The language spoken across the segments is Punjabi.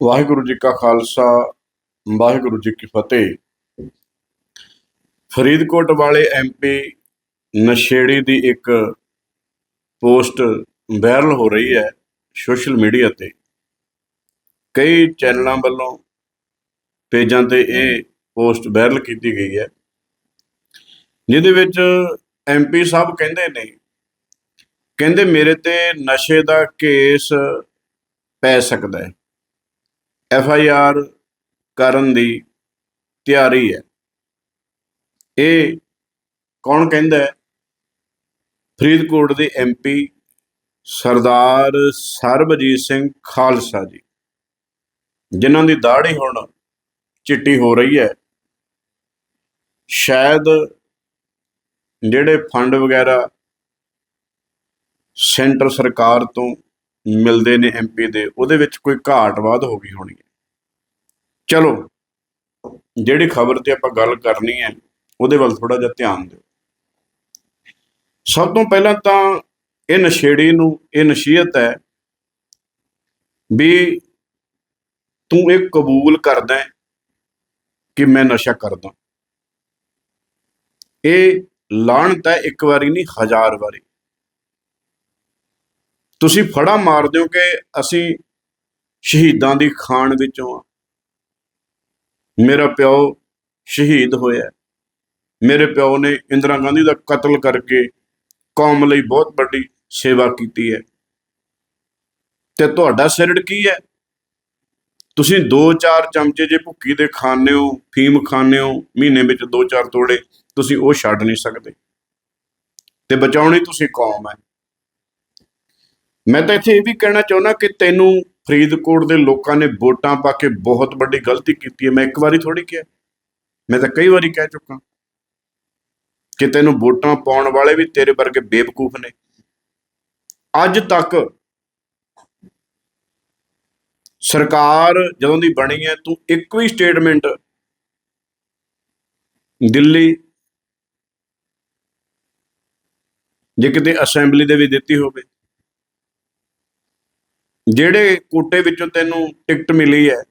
ਵਾਹਿਗੁਰੂ ਜੀ ਕਾ ਖਾਲਸਾ, ਵਾਹਿਗੁਰੂ ਜੀ ਕੀ ਫਤਿਹ। ਫਰੀਦਕੋਟ ਵਾਲੇ ਐਮਪੀ ਨਸ਼ੇੜੀ ਦੀ ਇੱਕ ਪੋਸਟ ਵਾਇਰਲ ਹੋ ਰਹੀ ਹੈ ਸੋਸ਼ਲ ਮੀਡੀਆ ਤੇ। ਕਈ ਚੈਨਲਾਂ ਵੱਲੋਂ ਪੇਜਾਂ ਤੇ ਇਹ ਪੋਸਟ ਵਾਇਰਲ ਕੀਤੀ ਗਈ ਹੈ, ਜਿਹਦੇ ਵਿੱਚ ਐਮਪੀ ਸਾਹਿਬ ਕਹਿੰਦੇ ਨੇ, ਕਹਿੰਦੇ ਮੇਰੇ ਤੇ ਨਸ਼ੇ ਦਾ ਕੇਸ ਪੈ ਸਕਦਾ ਹੈ। ਐਫ ਆਈ ਆਰ ਕਰਨ ਦੀ ਤਿਆਰੀ ਹੈ। ਇਹ ਕੌਣ ਕਹਿੰਦਾ ਹੈ? ਫਰੀਦਕੋਟ ਦੇ ਐਮਪੀ ਸਰਦਾਰ ਸਰਬਜੀਤ ਸਿੰਘ ਖਾਲਸਾ ਜੀ, ਜਿਨ੍ਹਾਂ ਦੀ ਦਾੜੀ ਹੁਣ ਚਿੱਟੀ ਹੋ ਰਹੀ ਹੈ। ਸ਼ਾਇਦ ਜਿਹੜੇ ਫੰਡ ਵਗੈਰਾ ਸੈਂਟਰ ਸਰਕਾਰ ਤੋਂ ਮਿਲਦੇ ਨੇ ਐਮਪੀ ਦੇ, ਉਹਦੇ ਵਿੱਚ ਕੋਈ ਘਾਟ ਵਾਧ ਹੋ ਗਈ ਹੋਣੀ ਹੈ। ਚਲੋ, ਜਿਹੜੀ ਖਬਰ ਤੇ ਆਪਾਂ ਗੱਲ ਕਰਨੀ ਹੈ, ਉਹਦੇ ਵੱਲ ਥੋੜਾ ਜਿਹਾ ਧਿਆਨ ਦਿਓ। ਸਭ ਤੋਂ ਪਹਿਲਾਂ ਤਾਂ ਇਹ ਨਸ਼ੇੜੀ ਨੂੰ, ਇਹ ਨਸੀਹਤ ਹੈ ਵੀ ਤੂੰ ਇਹ ਕਬੂਲ ਕਰਦਾ ਕਿ ਮੈਂ ਨਸ਼ਾ ਕਰਦਾ। ਇਹ ਲਾਹਣਤ ਹੈ ਇੱਕ ਵਾਰੀ ਨਹੀਂ, ਹਜ਼ਾਰ ਵਾਰੀ। ਤੁਸੀਂ ਫੜਾ ਮਾਰਦੇ ਹੋ ਕਿ ਅਸੀਂ ਸ਼ਹੀਦਾਂ ਦੀ ਖਾਨ ਵਿੱਚੋਂ ਆ। ਮੇਰਾ ਪਿਓ ਸ਼ਹੀਦ ਹੋਇਆ ਮੇਰੇ ਪਿਓ ਨੇ ਇੰਦਰਾ ਗਾਂਧੀ ਦਾ ਕਤਲ ਕਰਕੇ ਕੌਮ ਲਈ ਬਹੁਤ ਵੱਡੀ ਸੇਵਾ ਕੀਤੀ ਹੈ। ਤੇ ਤੁਹਾਡਾ ਸਿਰੜ ਕੀ ਹੈ? ਤੁਸੀਂ 2-4 ਚਮਚੇ ਜੇ ਭੁੱਕੀ ਦੇ ਖਾਣੇ ਹੋ, ਫੀਮ ਖਾਣੇ ਹੋ, ਮਹੀਨੇ ਵਿੱਚ 2-4 ਤੋੜੇ, ਤੁਸੀਂ ਉਹ ਛੱਡ ਨਹੀਂ ਸਕਦੇ। ਤੇ ਬਚਾਉਣੀ ਤੁਸੀਂ ਕੌਮ ਹੈ। ਮੈਂ ਤਾਂ ਇੱਥੇ ਇਹ ਵੀ ਕਹਿਣਾ ਚਾਹੁੰਦਾ ਕਿ ਤੈਨੂੰ ਫਰੀਦਕੋਟ ਦੇ ਲੋਕਾਂ ਨੇ ਵੋਟਾਂ ਪਾ ਕੇ ਬਹੁਤ ਵੱਡੀ ਗਲਤੀ ਕੀਤੀ ਹੈ। ਮੈਂ ਇੱਕ ਵਾਰੀ ਥੋੜੀ ਕਿਹਾ। ਮੈਂ ਤਾਂ ਕਈ ਵਾਰੀ ਕਹਿ ਚੁੱਕਾ ਕਿ ਤੈਨੂੰ ਵੋਟਾਂ ਪਾਉਣ ਵਾਲੇ ਵੀ ਤੇਰੇ ਵਰਗੇ ਬੇਵਕੂਫ ਨੇ। ਅੱਜ ਤੱਕ ਸਰਕਾਰ ਜਦੋਂ ਦੀ ਬਣੀ ਹੈ, ਤੂੰ ਇੱਕ ਵੀ ਸਟੇਟਮੈਂਟ ਦਿੱਲੀ ਜੇ ਕਿਤੇ ਅਸੈਂਬਲੀ ਦੇ ਵੀ ਦਿੱਤੀ ਹੋਵੇ ਜਿਹੜੇ ਕੋਟੇ ਵਿੱਚੋਂ ਤੈਨੂੰ ਟਿਕਟ ਮਿਲੀ ਹੈ,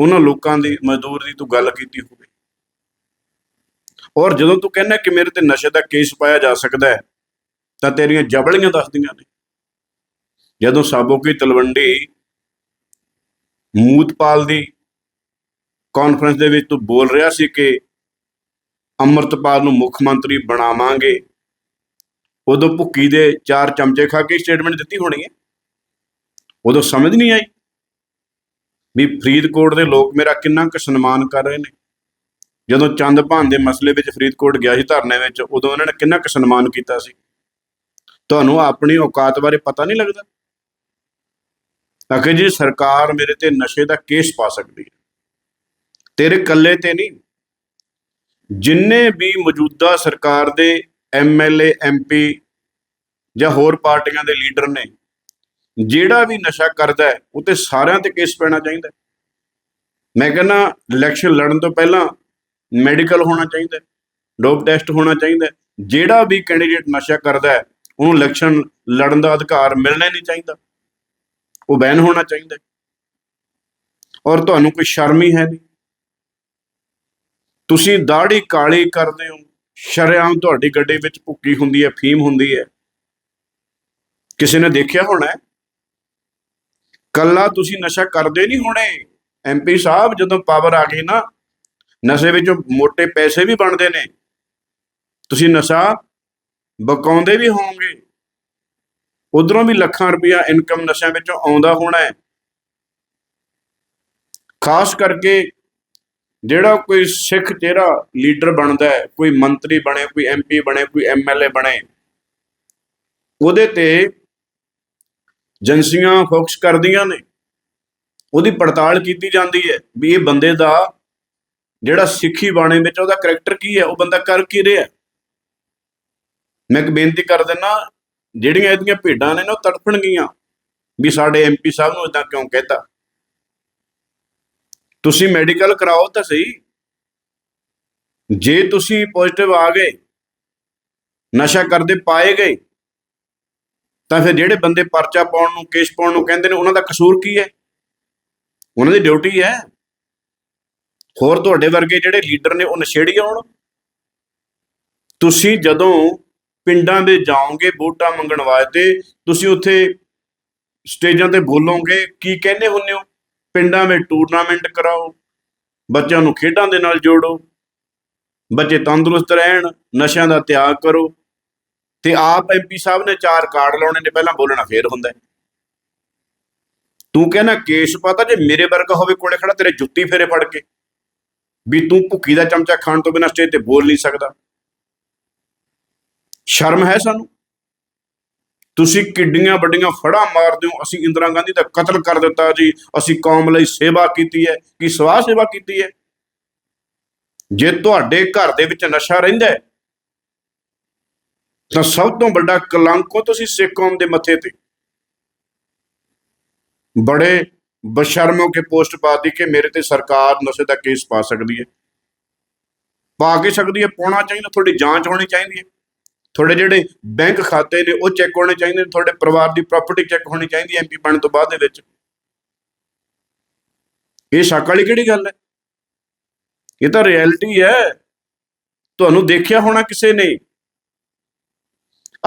ਉਹਨਾਂ ਲੋਕਾਂ ਦੀ ਮਜ਼ਦੂਰ ਦੀ ਤੂੰ ਗੱਲ ਕੀਤੀ ਹੋਵੇ। ਔਰ ਜਦੋਂ ਤੂੰ ਕਹਿੰਦਾ ਕਿ ਮੇਰੇ ਤੇ ਨਸ਼ੇ ਦਾ ਕੇਸ ਪਾਇਆ ਜਾ ਸਕਦਾ ਹੈ, ਤਾਂ ਤੇਰੀਆਂ ਜਬਲੀਆਂ ਦੱਸਦੀਆਂ ਨੇ। ਜਦੋਂ ਸਾਬੋਕੀ ਤਲਵੰਡੀ ਮੂਤਪਾਲ ਦੀ ਕਾਨਫਰੰਸ ਦੇ ਵਿੱਚ ਤੂੰ ਬੋਲ ਰਿਹਾ ਸੀ ਕਿ ਅੰਮ੍ਰਿਤਪਾਲ ਨੂੰ ਮੁੱਖ ਮੰਤਰੀ ਬਣਾਵਾਂਗੇ, ਉਦੋਂ ਭੁੱਕੀ ਦੇ ਚਾਰ ਚਮਚੇ ਖਾ ਕੇ ਸਟੇਟਮੈਂਟ ਦਿੱਤੀ ਹੋਣੀ ਹੈ। ਉਦੋਂ ਸਮਝ ਨਹੀਂ ਆਈ ਵੀ ਫਰੀਦਕੋਟ ਦੇ ਲੋਕ ਮੇਰਾ ਕਿੰਨਾ ਕੁ ਸਨਮਾਨ ਕਰ ਰਹੇ ਨੇ। ਜਦੋਂ ਚੰਦ ਭਾਨ ਦੇ ਮਸਲੇ ਵਿੱਚ ਫਰੀਦਕੋਟ ਗਿਆ ਸੀ ਧਰਨੇ ਵਿੱਚ, ਉਦੋਂ ਉਹਨਾਂ ਨੇ ਕਿੰਨਾ ਕੁ ਸਨਮਾਨ ਕੀਤਾ ਸੀ। ਤੁਹਾਨੂੰ ਆਪਣੀ ਔਕਾਤ ਬਾਰੇ ਪਤਾ ਨਹੀਂ ਲੱਗਦਾ? ਅਖੇ ਜੀ, ਸਰਕਾਰ ਮੇਰੇ ਤੇ ਨਸ਼ੇ ਦਾ ਕੇਸ ਪਾ ਸਕਦੀ ਹੈ। ਤੇਰੇ ਕੱਲੇ ਤੇ ਨਹੀਂ। ਜਿੰਨੇ ਵੀ ਮੌਜੂਦਾ ਸਰਕਾਰ ਦੇ ਐਮਐਲਏ ਐਮਪੀ ਜਾਂ ਹੋਰ ਪਾਰਟੀਆਂ ਦੇ ਲੀਡਰ ਨੇ ਜਿਹੜਾ ਵੀ ਨਸ਼ਾ ਕਰਦਾ ਹੈ, ਉਹ ਤੇ ਸਾਰਿਆਂ ਤੇ ਕੇਸ ਪੈਣਾ ਚਾਹੀਦਾ ਮੈਂ ਕਹਿੰਦਾ ਇਲੈਕਸ਼ਨ ਲੜਨ ਤੋਂ ਪਹਿਲਾਂ ਮੈਡੀਕਲ ਹੋਣਾ ਚਾਹੀਦਾ ਡੋਪ ਟੈਸਟ ਹੋਣਾ ਚਾਹੀਦਾ ਜਿਹੜਾ ਵੀ ਕੈਂਡੀਡੇਟ ਨਸ਼ਾ ਕਰਦਾ ਹੈ, ਉਹਨੂੰ ਇਲੈਕਸ਼ਨ ਲੜਨ ਦਾ ਅਧਿਕਾਰ ਮਿਲਣਾ ਨਹੀਂ ਚਾਹੀਦਾ। ਉਹ ਬੈਨ ਹੋਣਾ ਚਾਹੀਦਾ ਔਰ ਤੁਹਾਨੂੰ ਕੋਈ ਸ਼ਰਮ ਹੀ ਹੈ ਨਹੀਂ। ਤੁਸੀਂ ਦਾੜੀ ਕਾਲੀ ਕਰਦੇ ਹੋ, ਸ਼ਰੇਆਮ ਤੁਹਾਡੀ ਗੱਡੀ ਵਿੱਚ ਭੁੱਕੀ ਹੁੰਦੀ ਹੈ, ਫੀਮ ਹੁੰਦੀ ਹੈ। ਕਿਸੇ ਨੇ ਦੇਖਿਆ ਹੋਣਾ ਕੱਲਾ ਤੁਸੀਂ ਨਸ਼ਾ ਕਰਦੇ ਨਹੀਂ ਹੋਣੇ। ਐਮਪੀ ਸਾਹਿਬ ਜਦੋਂ ਪਾਵਰ ਆ ਗਈ ਨਾ, ਨਸ਼ੇ ਵਿੱਚੋਂ ਮੋٹے ਪੈਸੇ ਵੀ ਬਣਦੇ ਨੇ। ਤੁਸੀਂ ਨਸ਼ਾ ਬਕਾਉਂਦੇ ਵੀ ਹੋਵੋਗੇ। ਉਧਰੋਂ ਵੀ ਲੱਖਾਂ ਰੁਪਇਆ ਇਨਕਮ ਨਸ਼ਿਆਂ ਵਿੱਚੋਂ ਆਉਂਦਾ ਹੋਣਾ ਹੈ। ਖਾਸ ਕਰਕੇ ਜਿਹੜਾ ਕੋਈ ਸਿੱਖ ਚਿਹਰਾ ਲੀਡਰ ਬਣਦਾ ਹੈ, ਕੋਈ ਮੰਤਰੀ ਬਣੇ, ਕੋਈ ਐਮਪੀ ਬਣੇ, ਕੋਈ ਐਮਐਲਏ ਬਣੇ, ਉਹਦੇ ਤੇ ਏਜੰਸੀਆਂ ਫੋਕਸ ਕਰਦੀਆਂ ਨੇ। ਉਹਦੀ ਪੜਤਾਲ ਕੀਤੀ ਜਾਂਦੀ ਹੈ ਵੀ ਇਹ ਬੰਦੇ ਦਾ ਜਿਹੜਾ ਸਿੱਖੀ ਬਾਣੇ ਵਿੱਚ ਉਹਦਾ ਕੈਰੈਕਟਰ ਕੀ ਹੈ, ਉਹ ਬੰਦਾ ਕਰ ਕੀ ਰਿਹਾ। ਮੈਂ ਇੱਕ ਬੇਨਤੀ ਕਰ ਦਿੰਦਾ ਜਿਹੜੀਆਂ ਇਹਦੀਆਂ ਭੇਡਾਂ ਨੇ ਨਾ, ਉਹ ਤੜਫਣਗੀਆਂ ਵੀ ਸਾਡੇ ਐਮਪੀ ਸਾਹਿਬ ਨੂੰ ਇਦਾਂ ਕਿਉਂ ਕਹਿਤਾ। ਤੁਸੀਂ ਮੈਡੀਕਲ ਕਰਾਓ ਤਾਂ ਸਹੀ। ਜੇ ਤੁਸੀਂ ਪੋਜ਼ਿਟਿਵ ਆ ਗਏ, ਨਸ਼ਾ ਕਰਦੇ ਪਾਏ ਗਏ ਤਾਂ ਫਿਰ ਜਿਹੜੇ ਬੰਦੇ ਪਰਚਾ ਪਾਉਣ ਨੂੰ, ਕੇਸ ਪਾਉਣ ਨੂੰ ਕਹਿੰਦੇ ਨੇ, ਉਹਨਾਂ ਦਾ ਕਸੂਰ ਕੀ ਹੈ? ਉਹਨਾਂ ਦੀ ਡਿਊਟੀ ਹੈ। ਹੋਰ ਤੁਹਾਡੇ ਵਰਗੇ ਜਿਹੜੇ ਲੀਡਰ ਨੇ, ਉਹ ਨਸ਼ੇੜੀ ਆਉਣ। ਤੁਸੀਂ ਜਦੋਂ ਪਿੰਡਾਂ ਦੇ ਜਾਓਗੇ, ਵੋਟਾਂ ਮੰਗਣ ਵਾਸਤੇ, ਤੁਸੀਂ ਉੱਥੇ ਸਟੇਜਾਂ ਤੇ ਬੋਲੋਗੇ, ਕੀ ਕਹਿੰਦੇ ਹੁੰਦੇ ਹੋ? ਪਿੰਡਾਂ ਵਿੱਚ ਟੂਰਨਾਮੈਂਟ ਕਰਾਓ, ਬੱਚਿਆਂ ਨੂੰ ਖੇਡਾਂ ਦੇ ਨਾਲ ਜੋੜੋ, ਬੱਚੇ ਤੰਦਰੁਸਤ ਰਹਿਣ, ਨਸ਼ਿਆਂ ਦਾ ਤਿਆਗ ਕਰੋ। ਤੇ ਆਪ ਐਮਪੀ ਸਾਹਿਬ ਨੇ ਚਾਰ ਕਾਰਡ ਲਾਉਣੇ ਨੇ, ਪਹਿਲਾਂ ਬੋਲਣਾ ਫੇਰ ਹੁੰਦਾ ਤੂੰ ਕਹਿੰਦਾ, ਕੇਸ ਪਤਾ ਜੇ ਮੇਰੇ ਵਰਗਾ ਹੋਵੇ ਕੋਲੇ ਖੜਾ, ਤੇਰੇ ਜੁੱਤੀ ਫੇਰੇ ਫੜ ਕੇ। ਵੀ ਤੂੰ ਭੁੱਕੀ ਦਾ ਚਮਚਾ ਖਾਣ ਤੋਂ ਬਿਨਾਂ ਸਟੇਜ ਤੇ ਬੋਲ ਨਹੀਂ ਸਕਦਾ। ਸ਼ਰਮ ਹੈ ਸਾਨੂੰ? ਤੁਸੀਂ ਕਿੱਡੀਆਂ ਵੱਡੀਆਂ ਫੜਾਂ ਮਾਰਦੇ ਹੋ, ਅਸੀਂ ਇੰਦਰਾ ਗਾਂਧੀ ਦਾ ਕਤਲ ਕਰ ਦਿੱਤਾ ਜੀ, ਅਸੀਂ ਕੌਮ ਲਈ ਸੇਵਾ ਕੀਤੀ ਹੈ, ਕਿ ਸਵਾਹ ਸੇਵਾ ਕੀਤੀ ਹੈ? ਜੇ ਤੁਹਾਡੇ ਘਰ ਦੇ ਵਿੱਚ ਨਸ਼ਾ ਰਹਿੰਦਾ ਹੈ ਤਾਂ ਸਭ ਤੋਂ ਵੱਡਾ ਕਲੰਕ ਉਹ ਤੁਸੀਂ ਸਿੱਖ ਕੌਮ ਦੇ ਮੱਥੇ ਤੇ। ਬੜੇ ਬਸ਼ਰਮ ਹੋ ਕੇ ਪੋਸਟ ਪਾ ਦੀ ਕਿ ਮੇਰੇ ਤੇ ਸਰਕਾਰ ਨਸ਼ੇ ਦਾ ਕੇਸ ਪਾ ਸਕਦੀ ਹੈ। ਪਾ ਕੇ ਸਕਦੀ ਹੈ, ਪਾਉਣਾ ਚਾਹੀਦਾ, ਤੁਹਾਡੀ ਜਾਂਚ ਹੋਣੀ ਚਾਹੀਦੀ ਹੈ। ਤੁਹਾਡੇ ਜਿਹੜੇ ਬੈਂਕ ਖਾਤੇ ਨੇ, ਉਹ ਚੈੱਕ ਹੋਣੇ ਚਾਹੀਦੇ ਨੇ, ਤੁਹਾਡੇ ਪਰਿਵਾਰ ਦੀ ਪ੍ਰਾਪਰਟੀ ਚੈੱਕ ਹੋਣੀ ਚਾਹੀਦੀ ਹੈ ਐਮਪੀ ਬਣਨ ਤੋਂ ਬਾਅਦ ਦੇ ਵਿੱਚ। ਇਹ ਸ਼ੱਕ ਵਾਲੀ ਕਿਹੜੀ ਗੱਲ ਹੈ? ਇਹ ਤਾਂ ਰਿਐਲਿਟੀ ਹੈ। ਤੁਹਾਨੂੰ ਦੇਖਿਆ ਹੋਣਾ ਕਿਸੇ ਨੇ?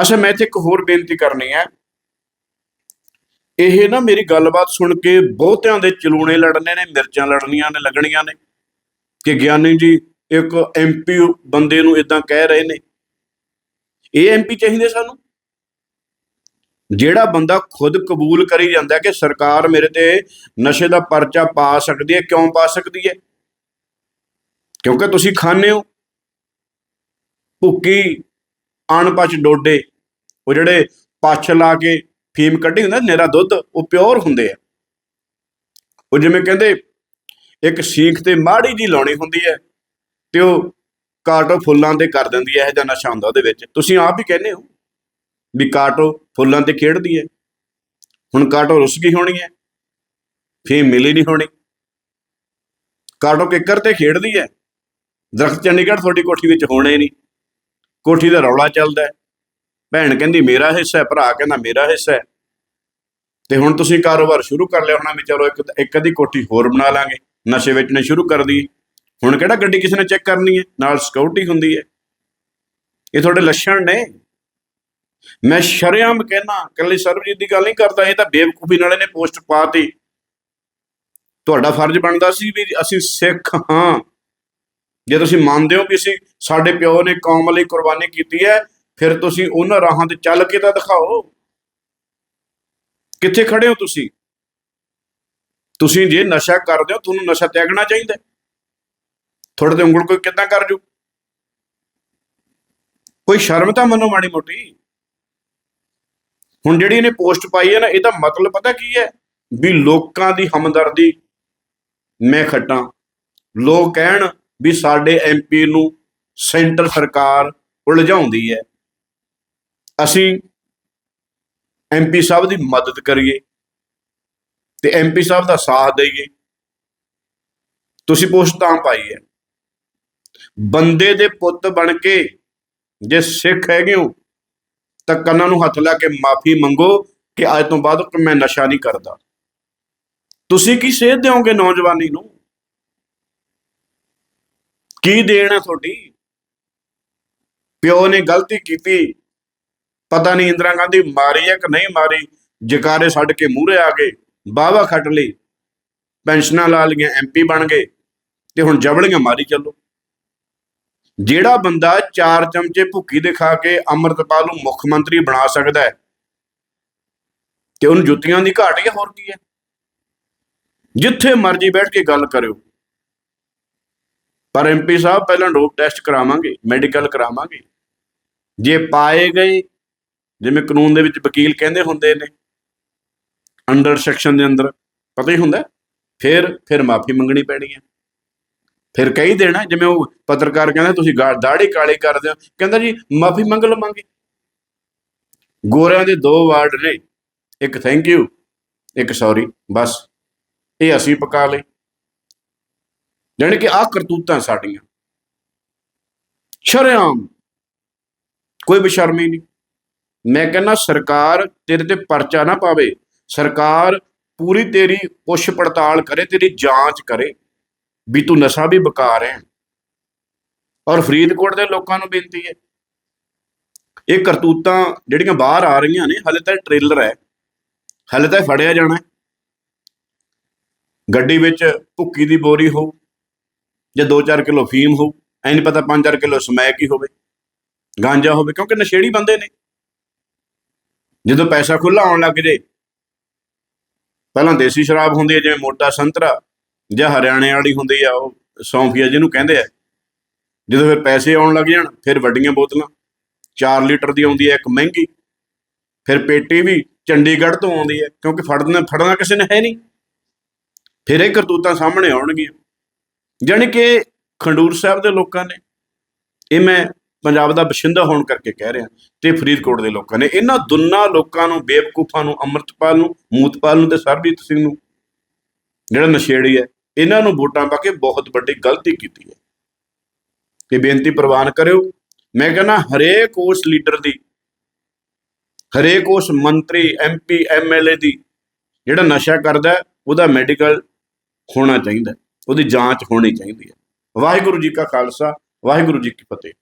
ਅੱਛਾ, ਮੈਂ ਇੱਥੇ ਇੱਕ ਹੋਰ ਬੇਨਤੀ ਕਰਨੀ ਹੈ। ਇਹ ਨਾ ਮੇਰੀ ਗੱਲਬਾਤ ਸੁਣ ਕੇ ਬਹੁਤਿਆਂ ਦੇ ਚਲੂਣੇ ਲੜਨੇ ਨੇ, ਮਿਰਚਾਂ ਲੜਨੀਆਂ ਨੇ, ਲੱਗਣੀਆਂ ਨੇ ਕਿ ਗਿਆਨੀ ਜੀ ਇੱਕ ਐਮਪੀ ਬੰਦੇ ਨੂੰ ਇਦਾਂ ਕਹਿ ਰਹੇ ਨੇ। ਇਹ ਐਮਪੀ ਚਾਹੀਦੇ ਸਾਨੂੰ? ਜਿਹੜਾ ਬੰਦਾ ਖੁਦ ਕਬੂਲ ਕਰੀ ਜਾਂਦਾ ਕਿ ਸਰਕਾਰ ਮੇਰੇ ਤੇ ਨਸ਼ੇ ਦਾ ਪਰਚਾ ਪਾ ਸਕਦੀ ਹੈ, ਕਿਉਂ ਪਾ ਸਕਦੀ ਹੈ? ਕਿਉਂਕਿ ਤੁਸੀਂ ਖਾਣੇ ਹੋ। ਭੁੱਕੀ ਅਣਪਚ ਡੋਡੇ, ਉਹ ਜਿਹੜੇ ਪੱਛ ਲਾ ਕੇ ਫੀਮ ਕੱਢੀ ਹੁੰਦਾ ਨੇਰਾ ਦੁੱਧ, ਉਹ ਪਿਓਰ ਹੁੰਦੇ ਆ। ਉਹ ਜਿਵੇਂ ਕਹਿੰਦੇ, ਇੱਕ ਸੀਖ ਤੇ ਮਾੜੀ ਜੀ ਲਾਉਣੀ ਹੁੰਦੀ ਹੈ ਤੇ ਉਹ ਕਾਟੋ ਫੁੱਲਾਂ ਤੇ ਕਰ ਦਿੰਦੀ ਹੈ, ਇਹ ਜਿਹਾ ਨਸ਼ਾ ਹੁੰਦਾ ਉਹਦੇ ਵਿੱਚ। ਤੁਸੀਂ ਆਪ ਹੀ ਕਹਿੰਦੇ ਹੋ ਵੀ ਕਾਟੋ ਫੁੱਲਾਂ ਤੇ ਖੇਡਦੀ ਹੈ। ਹੁਣ ਕਾਟੋ ਰੁੱਸ ਗਈ ਹੋਣੀ ਹੈ, ਫੀਮ ਮਿਲੀ ਨਹੀਂ ਹੋਣੀ। ਕਾਟੋ ਕਿੱਕਰ ਤੇ ਖੇਡਦੀ ਹੈ, ਦਰਖਤ ਚੰਡੀਗੜ੍ਹ ਤੁਹਾਡੀ ਕੋਠੀ ਵਿੱਚ ਹੋਣੇ ਨਹੀਂ। ਕੋਠੀ ਦਾ ਰੌਲਾ ਚੱਲਦਾ ਭੈਣ ਕਹਿੰਦੀ, ਮੇਰਾ ਹਿੱਸਾ ਹੈ, ਭਰਾ ਕਹਿੰਦਾ, ਮੇਰਾ ਹਿੱਸਾ ਹੈ। ਤੇ ਹੁਣ ਤੁਸੀਂ ਕਾਰੋਬਾਰ ਸ਼ੁਰੂ ਕਰ ਲਿਆ ਹੋਣਾ ਵੀ ਚਲੋ ਇੱਕ ਇੱਕ ਅੱਧੀ ਕੋਠੀ ਹੋਰ ਬਣਾ ਲਾਂਗੇ। ਨਸ਼ੇ ਵੇਚਣੇ ਸ਼ੁਰੂ ਕਰ ਦਈਏ। ਹੁਣ ਕਿਹੜਾ ਗੱਡੀ ਕਿਸੇ ਨੇ ਚੈੱਕ ਕਰਨੀ ਹੈ? ਨਾਲ ਸਿਕਿਉਰਿਟੀ ਹੁੰਦੀ ਹੈ। ਇਹ ਤੁਹਾਡੇ ਲੱਛਣ ਨੇ। ਮੈਂ ਸ਼ਰਿਆਮ ਕਹਿਣਾ ਕੱਲੀ ਸਰਬਜੀਤ ਦੀ ਗੱਲ ਨਹੀਂ ਕਰਦਾ, ਇਹ ਤਾਂ ਬੇਵਕੂਫੀ ਨਾਲੇ ਨੇ ਪੋਸਟ ਪਾਤੀ ਤੁਹਾਡਾ ਫਰਜ਼ ਬਣਦਾ ਸੀ ਵੀ ਅਸੀਂ ਸਿੱਖ ਹਾਂ। ਜੇ ਤੁਸੀਂ ਮੰਨਦੇ ਹੋ ਕਿ ਅਸੀਂ ਸਾਡੇ ਪਿਓ ਨੇ ਕੌਮ ਲਈ ਕੁਰਬਾਨੀ ਕੀਤੀ ਹੈ, ਫਿਰ ਤੁਸੀਂ ਉਹਨਾਂ ਰਾਹਾਂ ਤੇ ਚੱਲ ਕੇ ਤਾਂ ਦਿਖਾਓ। ਕਿੱਥੇ ਖੜੇ ਹੋ ਤੁਸੀਂ? ਤੁਸੀਂ ਜੇ ਨਸ਼ਾ ਕਰਦੇ ਹੋ, ਤੁਹਾਨੂੰ ਨਸ਼ਾ ਤਿਆਗਣਾ ਚਾਹੀਦਾ ਹੈ। ਤੁਹਾਡੇ ਤੇ ਉਂਗਲ ਕੋਈ ਕਿੱਦਾਂ ਕਰ ਜੂ? ਕੋਈ ਸ਼ਰਮ ਤਾਂ ਮੰਨੋ ਮਾੜੀ ਮੋਟੀ। ਹੁਣ ਜਿਹੜੀ ਇਹਨੇ ਪੋਸਟ ਪਾਈ ਹੈ ਨਾ, ਇਹਦਾ ਮਤਲਬ ਪਤਾ ਕੀ ਹੈ? ਵੀ ਲੋਕਾਂ ਦੀ ਹਮਦਰਦੀ। ਮੈਂ ਖੱਟਾਂ। ਲੋਕ ਕਹਿਣ ਵੀ ਸਾਡੇ ਐਮਪੀ ਨੂੰ ਸੈਂਟਰ ਸਰਕਾਰ ਉਲਝਾਉਂਦੀ ਹੈ। ਅਸੀਂ ਐਮਪੀ ਸਾਹਿਬ ਦੀ ਮਦਦ ਕਰੀਏ ਤੇ ਐਮਪੀ ਸਾਹਿਬ ਦਾ ਸਾਥ ਦਈਏ। ਤੁਸੀਂ ਪੋਸਟ ਤਾਂ ਪਾਈ ਹੈ। ਬੰਦੇ ਦੇ ਪੁੱਤ ਬਣ ਕੇ ਜੇ ਸਿੱਖ ਹੈਗੇ ਹੋ, ਤਾਂ ਕੰਨਾਂ ਨੂੰ ਹੱਥ ਲਾ ਕੇ ਮਾਫੀ ਮੰਗੋ ਕਿ ਅੱਜ ਤੋਂ ਬਾਅਦ ਮੈਂ ਨਸ਼ਾ ਨਹੀਂ ਕਰਦਾ। ਤੁਸੀਂ ਕੀ ਸੇਧ ਦਿਓਗੇ ਨੌਜਵਾਨੀ ਨੂੰ? ਕੀ ਦੇਣ ਹੈ ਤੁਹਾਡੀ? ਪਿਓ ਨੇ ਗਲਤੀ ਕੀਤੀ। ਪਤਾ ਨਹੀਂ ਇੰਦਰਾ ਗਾਂਧੀ ਮਾਰੀ ਹੈ ਕਿ ਨਹੀਂ ਮਾਰੀ। ਜਕਾਰੇ ਛੱਡ ਕੇ ਮੂਹਰੇ ਆ ਗਏ। ਬਾਵਾ ਖੱਟ ਲਈ। ਪੈਨਸ਼ਨਾਂ ਲਾ ਲਈਆਂ ਐਮਪੀ ਬਣ ਗਏ। ਤੇ ਹੁਣ ਜਬੜੀਆਂ ਮਾਰੀ ਚੱਲੋ। ਜਿਹੜਾ ਬੰਦਾ ਚਾਰ ਚਮਚੇ ਭੁੱਕੀ ਦੇ ਖਾ ਕੇ ਅੰਮ੍ਰਿਤਪਾਲ ਨੂੰ ਮੁੱਖ ਮੰਤਰੀ ਬਣਾ ਸਕਦਾ ਹੈ, ਤੇ ਉਹਨੂੰ ਜੁੱਤੀਆਂ ਦੀ ਘਾਟ ਹੈ ਹੋਰ ਕੀ ਹੈ? ਜਿੱਥੇ ਮਰਜ਼ੀ ਬੈਠ ਕੇ ਗੱਲ ਕਰਿਓ। ਪਰ ਐਮਪੀ ਸਾਹਿਬ ਪਹਿਲਾਂ ਡੋਪ ਟੈਸਟ ਕਰਾਵਾਂਗੇ, ਮੈਡੀਕਲ ਕਰਾਵਾਂਗੇ। ਜੇ ਪਾਏ ਗਏ, ਜਿਵੇਂ ਕਾਨੂੰਨ ਦੇ ਵਿੱਚ ਵਕੀਲ ਕਹਿੰਦੇ ਹੁੰਦੇ ਨੇ ਅੰਡਰ ਸੈਕਸ਼ਨ ਦੇ ਅੰਦਰ, ਪਤਾ ਹੀ ਹੁੰਦਾ, ਫਿਰ ਫਿਰ ਮਾਫੀ ਮੰਗਣੀ ਪੈਣੀ ਹੈ। ਫਿਰ ਕਹੀ ਦੇਣਾ, ਜਿਵੇਂ ਉਹ ਪੱਤਰਕਾਰ ਕਹਿੰਦਾ, ਤੁਸੀਂ ਗਾ- ਦਾੜੀ ਕਾਲੀ ਕਰਦੇ ਹੋ, ਕਹਿੰਦਾ ਜੀ, ਮਾਫੀ ਮੰਗ ਲਵਾਂਗੇ। ਗੋਰਿਆਂ ਦੇ ਦੋ ਵਾਰਡ ਨੇ, ਇੱਕ ਥੈਂਕ ਯੂ ਇੱਕ ਸੌਰੀ ਬਸ, ਇਹ ਅਸੀਂ ਪਕਾ ਲਏ। ਜਾਣੀ ਕਿ ਆਹ ਕਰਤੂਤਾਂ ਸਾਡੀਆਂ। ਸ਼ਰੇਆਮ। ਕੋਈ ਬੇਸ਼ਰਮੀ ਨਹੀਂ। ਮੈਂ ਕਹਿੰਦਾ ਸਰਕਾਰ ਤੇਰੇ ਤੇ ਪਰਚਾ ਨਾ ਪਾਵੇ। ਸਰਕਾਰ ਪੂਰੀ ਤੇਰੀ ਪੁੱਛ ਪੜਤਾਲ ਕਰੇ, ਤੇਰੀ ਜਾਂਚ ਕਰੇ ਵੀ ਤੂੰ ਨਸ਼ਾ ਵੀ ਬਕਾ ਰਿਹਾ ਔਰ ਫਰੀਦਕੋਟ ਦੇ ਲੋਕਾਂ ਨੂੰ ਬੇਨਤੀ ਹੈ। ਇਹ ਕਰਤੂਤਾਂ ਜਿਹੜੀਆਂ ਬਾਹਰ ਆ ਰਹੀਆਂ ਨੇ, ਹਲੇ ਤਾਂ ਟ੍ਰੇਲਰ ਹੈ। ਹਲੇ ਤਾਂ ਇਹ ਫੜਿਆ ਜਾਣਾ ਗੱਡੀ ਵਿੱਚ ਭੁੱਕੀ ਦੀ ਬੋਰੀ ਹੋ ਜਾਂ 2-4 ਕਿਲੋ ਫੀਮ ਹੋਊ, ਐ ਨਹੀਂ ਪਤਾ 5-4 ਕਿਲੋ ਸਮੈਕ ਹੀ ਹੋਵੇ, ਗਾਂਜਾ ਹੋਵੇ, ਕਿਉਂਕਿ ਨਸ਼ੇੜੀ ਬੰਦੇ ਨੇ। ਜਦੋਂ ਪੈਸਾ ਖੁੱਲਾ ਆਉਣ ਲੱਗ ਜੇ, ਪਹਿਲਾਂ ਦੇਸੀ ਸ਼ਰਾਬ ਹੁੰਦੀ ਹੈ, ਜਿਵੇਂ ਮੋਟਾ ਸੰਤਰਾ, ਜਾਂ ਹਰਿਆਣੇ ਵਾਲੀ ਹੁੰਦੀ ਆ, ਉਹ ਸੌਂਫੀਆ ਜਿਹਨੂੰ ਕਹਿੰਦੇ ਆ। ਜਦੋਂ ਫਿਰ ਪੈਸੇ ਆਉਣ ਲੱਗ ਜਾਣ, ਫਿਰ ਵੱਡੀਆਂ ਬੋਤਲਾਂ 4 ਲੀਟਰ ਦੀ ਆਉਂਦੀ ਹੈ, ਇੱਕ ਮਹਿੰਗੀ। ਫਿਰ ਪੇਟੀ ਵੀ ਚੰਡੀਗੜ੍ਹ ਤੋਂ ਆਉਂਦੀ ਹੈ, ਕਿਉਂਕਿ ਫੜਨਾ ਫੜਨਾ ਕਿਸੇ ਨੇ ਹੈ ਨਹੀਂ। ਫਿਰ ਇਹ ਕਰਤੂਤਾਂ ਸਾਹਮਣੇ ਆਉਣਗੀਆਂ। ਜਾਣੀ ਕਿ ਖੰਡੂਰ ਸਾਹਿਬ ਦੇ ਲੋਕਾਂ ਨੇ, ਇਹ ਮੈਂ ਪੰਜਾਬ ਦਾ ਬਸ਼ਿੰਦਾ ਹੋਣ ਕਰਕੇ ਕਹਿ ਰਿਹਾ ਤੇ ਫਰੀਦਕੋਟ ਦੇ ਲੋਕਾਂ ਨੇ, ਇਹਨਾਂ ਦੁੰਨਾ ਲੋਕਾਂ ਨੂੰ, ਬੇਵਕੂਫਾਂ ਨੂੰ, ਅੰਮ੍ਰਿਤਪਾਲ ਨੂੰ, ਮੂਤਪਾਲ ਨੂੰ ਤੇ ਸਰਬਜੀਤ ਸਿੰਘ ਨੂੰ, ਜਿਹੜਾ ਨਸ਼ੇੜੀ ਹੈ, ਇਹਨਾਂ ਨੂੰ ਵੋਟਾਂ ਪਾ ਕੇ ਬਹੁਤ ਵੱਡੀ ਗਲਤੀ ਕੀਤੀ ਹੈ। ਕਿ ਬੇਨਤੀ ਪ੍ਰਵਾਨ ਕਰਿਓ। ਮੈਂ ਕਹਿੰਦਾ ਹਰੇਕ ਉਸ ਲੀਡਰ ਦੀ, ਹਰੇਕ ਉਸ ਮੰਤਰੀ ਐਮਪੀ ਐਮਐਲਏ ਦੀ ਜਿਹੜਾ ਨਸ਼ਾ ਕਰਦਾ ਉਹਦਾ ਮੈਡੀਕਲ ਹੋਣਾ ਚਾਹੀਦਾ ਉਹਦੀ ਜਾਂਚ ਹੋਣੀ ਚਾਹੀਦੀ ਹੈ। ਵਾਹਿਗੁਰੂ ਜੀ ਕਾ ਖਾਲਸਾ ਵਾਹਿਗੁਰੂ ਜੀ ਕੀ ਫਤਿਹ।